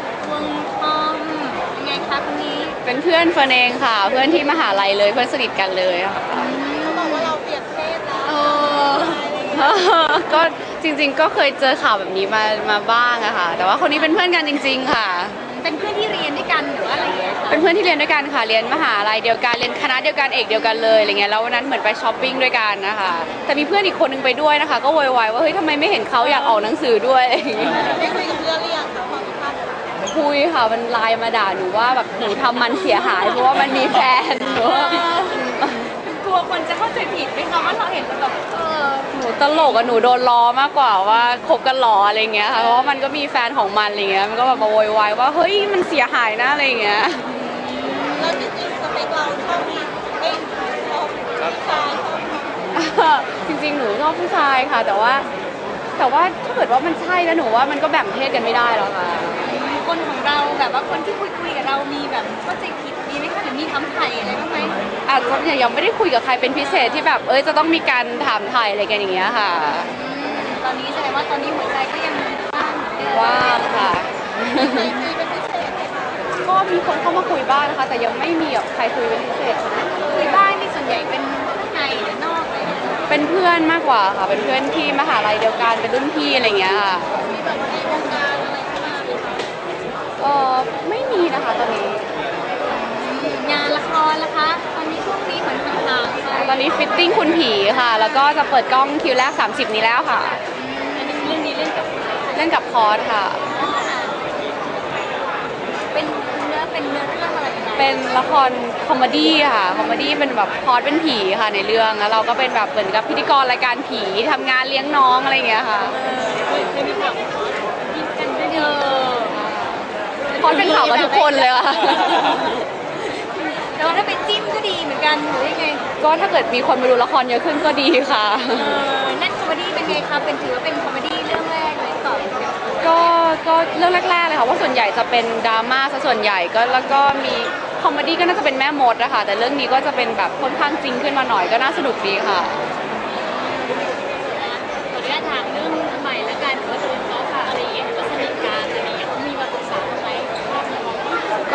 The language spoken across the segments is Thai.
ดวงทองยังไงคะคนนี้เป็นเพื่อนเฟิร์นเองค่ะ เพื่อนที่มหาลัยเลยเพื่อนสนิทกันเลยค่ะเขาบอกว่าเราเปลี่ยนเพศแล้วเออก็จริงๆก็เคยเจอข่าวแบบนี้มามาบ้างอะค่ะ แต่ว่าคนนี้เป็นเพื่อนกันจริง ๆ ค่ะ เป็นเพื่อนที่เรียนด้วยกันหรือว่าอะไรอย่างเงี้ยคะเป็นเพื่อนที่เรียนด้วยกันค่ะเรียนมหาลัยเดียวกันเรียนคณะเดียวกันเอกเดียวกันเลยอะไรเงี้ยแล้ววันนั้นเหมือนไปช้อปปิ้งด้วยกันนะคะแต่มีเพื่อนอีกคนนึงไปด้วยนะคะ ก็โวยวายว่าเฮ้ยทำไมไม่เห็นเขาอยากออกหนังสือด้วยอะไรอย่างเงี้ย ได้คุยกับเพื่อน คุยค่ะ มันไลน์มาด่าหนูว่าแบบหนูทำมันเสียหาย เพราะว่ามันมีแฟนหนูกลัวคนจะเข้าใจผิดไหมคะว่าเราเห็นแล้วแบบเออหนูตลกอะหนูโดนล้อมากกว่าว่าคบกันหรออะไรเงี้ยค่ะเพราะว่ามันก็มีแฟนของมันอะไรเงี้ยมันก็แบบมาโวยวายว่าเฮ้ยมันเสียหายนะอะไรเงี้ยแล้วจริงๆสเปคเราชอบมีเอ้ยชอบผู้ชายจริงๆหนูชอบผู้ชายค่ะ แต่ว่า แต่ว่าถ้าเกิดว่ามันใช่แล้วหนูว่ามันก็แบ่งเพศกันไม่ได้หรอกค่ะ แบบว่าคนที่คุยคุยๆกับเรามีแบบเข้าใจผิดมีไหมคะหรือมีคำไถ่อะไรบ้างไหมอาจจะยังไม่ได้คุยกับใครเป็นพิเศษที่แบบเอ้ยจะต้องมีการถามถ่ายอะไรกันอย่างเงี้ยค่ะตอนนี้แสดงว่าตอนนี้หัวใจก็ยังว่างเหมือนเดิมว่างค่ะใครคุยเป็นพิเศษไหมคะก็มีคนเข้ามาคุยบ้างนะคะ แต่ยังไม่มีแบบใครคุยเป็นพิเศษขนาดนั้นคุยบ้านนี่ส่วนใหญ่เป็นข้างในหรือนอกเลยเป็นเพื่อนมากกว่าค่ะ เป็นเพื่อนที่มหาลัยเดียวกันเป็นรุ่นพี่อะไรอย่างเงี้ยค่ะ มีแบบว่าในวงการอะไรเข้ามาไหมคะ เออไม่มีนะคะตอนนี้ งานละครละคะ ตอนนี้ช่วงนี้เหมือนห่างๆไปตอนนี้ฟิตติ้งคุณผีค่ะ แล้วก็จะเปิดกล้องคิวแรก 30 นี้แล้วค่ะ อันนี้เรื่องนี้เล่นกับเล่นกับคอร์สค่ะ เป็นเนื้อเป็นเนื้อเรื่องอะไรยังไงเป็นละครคอมเมดี้ค่ะ คอมเมดี้เป็นแบบคอร์สเป็นผีค่ะในเรื่อง แล้วเราก็เป็นแบบเหมือนกับพิธีกรรายการผีทำงานเลี้ยงน้องอะไรอย่างเงี้ยค่ะเคยมีข่าวมีกันด้วยเออ คอร์สเป็นข่าวกับทุกคนเลยค่ะ แต่ว่าถ้าเป็นจิ้มก็ดีเหมือนกันหรือยังไงก็ถ้าเกิดมีคนมาดูละครเยอะขึ้นก็ดีค่ะ เออนั่นคอมเมดี้เป็นไงคะเป็นถือว่าเป็นคอมเมดี้เรื่องแรกเลยต่อก็ก็เรื่องแรกๆเลยค่ะว่าส่วนใหญ่จะเป็นดราม่าซะส่วนใหญ่ก็แล้วก็มีคอมเมดี้ก็น่าจะเป็นแม่มดนะคะแต่เรื่องนี้ก็จะเป็นแบบค่อนข้างจริงขึ้นมาหน่อยก็น่าสนุกดีค่ะ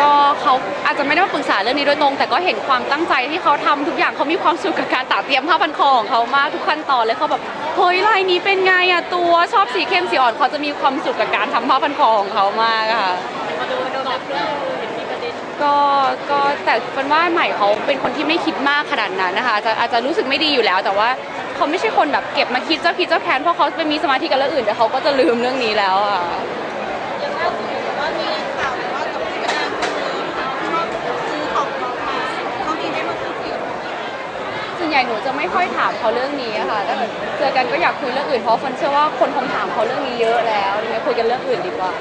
ก็เขาอาจจะไม่ได้มาปรึกษาเรื่องนี้โดยตรง แต่ก็เห็นความตั้งใจที่เขาทำทุกอย่างเขามีความสุขกับการตัดเตรียมผ้าพันคอของเขามากทุกขั้นตอนเลยเขาแบบเฮ้ยลายนี้เป็นไงอะตัวชอบสีเข้มสีอ่อนเขาจะมีความสุขกับการทำผ้าพันคอของเขามากค่ะก็ก็แต่เป็นว่าใหม่เขาเป็นคนที่ไม่คิดมากขนาดนั้นนะคะอาจจะอาจจะรู้สึกไม่ดีอยู่แล้ว แต่ว่าเขาไม่ใช่คนแบบเก็บมาคิดเจ้าคิดเจ้าแค้นเพราะเขาไปมีสมาธิกับเรื่องอื่นแต่เขาก็จะลืมเรื่องนี้แล้วอะ อย่างล่าสุดว่ามีข่าวว่ากับผู้จัดการคนนึงชอบซื้อของเรามาเขามีได้มาพูดคุยกับเราไหม ส่วน ใหญ่หนูจะไม่ค่อยถามเขาเรื่องนี้อะค่ะแต่เจอกันก็อยากคุยเรื่องอื่นเพราะคนเชื่อว่าคนคงถามเขาเรื่องนี้เยอะแล้วอะไรเงี้ยคุยกันเรื่องอื่นดีกว่า